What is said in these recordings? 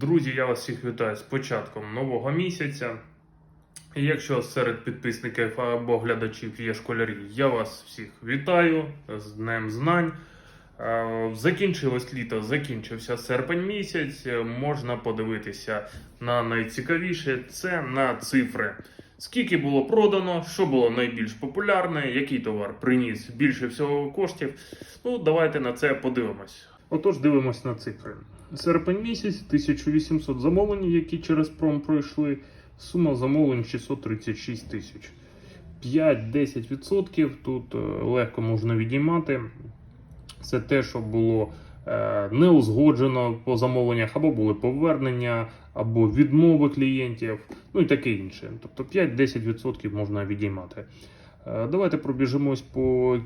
Друзі, я вас всіх вітаю з початком нового місяця. І Якщо серед підписників або глядачів є школярі, я вас всіх вітаю з Днем Знань. Е, Закінчилось літо, закінчився серпень місяць. Можна подивитися на найцікавіше це на цифри. Скільки було продано, що було найбільш популярне, який товар приніс більше всього коштів. Ну, давайте на це подивимось. Отож, дивимось на цифри. Серпень місяць, 1800 замовлень, які через пром пройшли. Сума замовлень 636 тисяч. 5-10% тут е, легко можна відіймати. Це те, що було е, не узгоджено по замовленнях, або були повернення, або відмови клієнтів, ну і таке інше. Тобто 5-10% можна відіймати. Е, Давайте пробіжимось по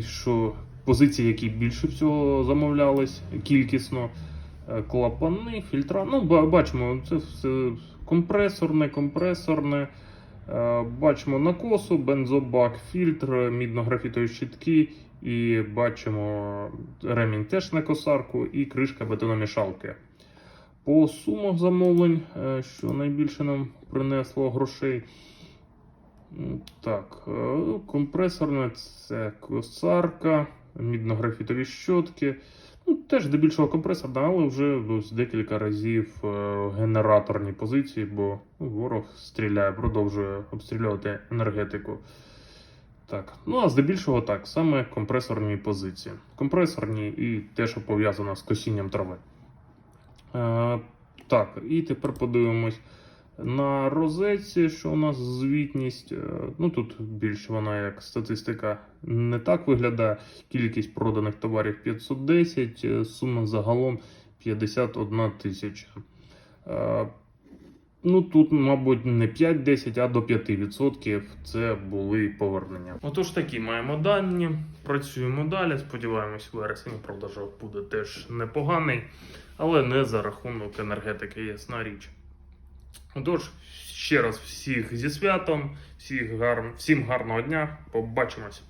що, позиції, які більше всього замовлялись кількісно. Е, Клапани, фільтра. Ну, бачимо, це все компресорне, компресорне. Е, Бачимо накосу, бензобак, фільтр, мідно-графітові щитки. І бачимо ремінь теж на косарку і кришка бетономішалки. По сумах замовлень, е, що найбільше нам принесло грошей. Так, компресорне це косарка, мідно-графітові щотки. Ну, теж здебільшого компресорна, але вже ось декілька разів е, генераторні позиції, бо ну, ворог стріляє, продовжує обстрілювати енергетику. Так, ну а здебільшого так, саме компресорні позиції. Компресорні і те, що пов'язано з косінням трави. Е, так, і тепер подивимось на розетці, що у нас звітність. Е, Ну тут більш вона як статистика не так виглядає. Кількість проданих товарів 510, е, сума загалом 51 тисяча. Е, Ну тут, мабуть, не 5-10, а до 5% це були повернення. Отож такі маємо дані. Працюємо далі. Сподіваємось, вересень продажок буде теж непоганий, але не за рахунок енергетики, ясна річ. Отож, ще раз всіх зі святом, всіх гар... всім гарного дня. Побачимось.